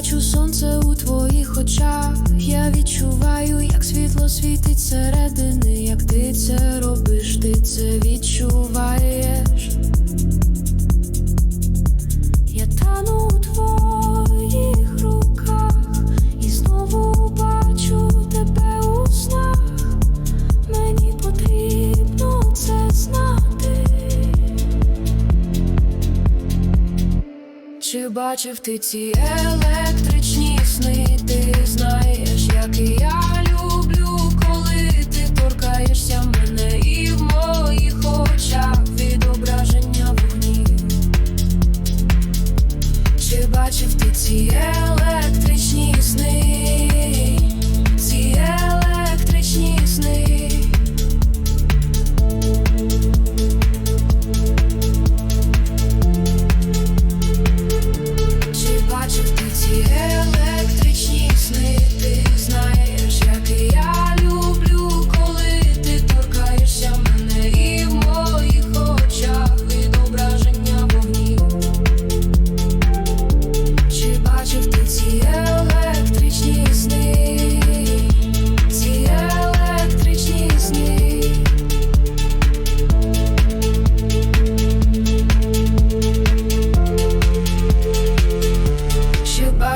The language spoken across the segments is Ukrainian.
Бачу сонце у твоїх очах. Я відчуваю, як світло світить середини, як ти це робиш, ти це відчуваєш. Бачив ти ці електричні сни? Ти знаєш, як і я люблю, коли ти торкаєшся мене і в моїх очах відображення вогнів. Чи бачив ти ці електричні сни? Ці електричні сни.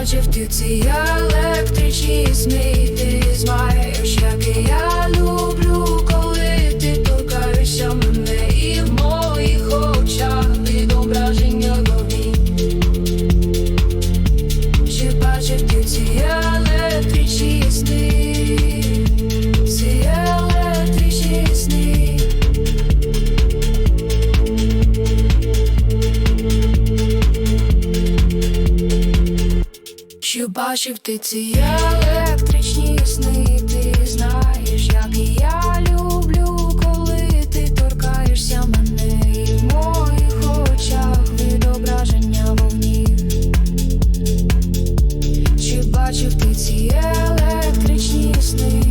Бачив ти ці електричні сни? Ти знаєш, як я люблю, бачив ти ці електричні сни? Ти знаєш, як я люблю, коли ти торкаєшся мене і в моїх очах відображення вогнів. Чи бачив ти ці електричні сни?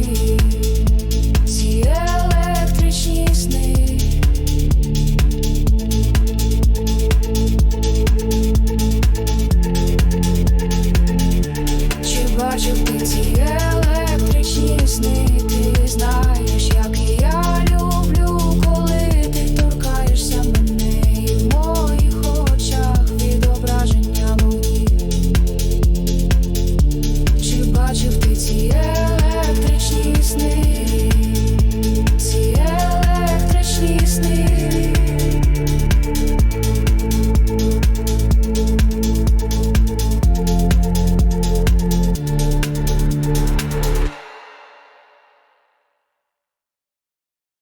Ти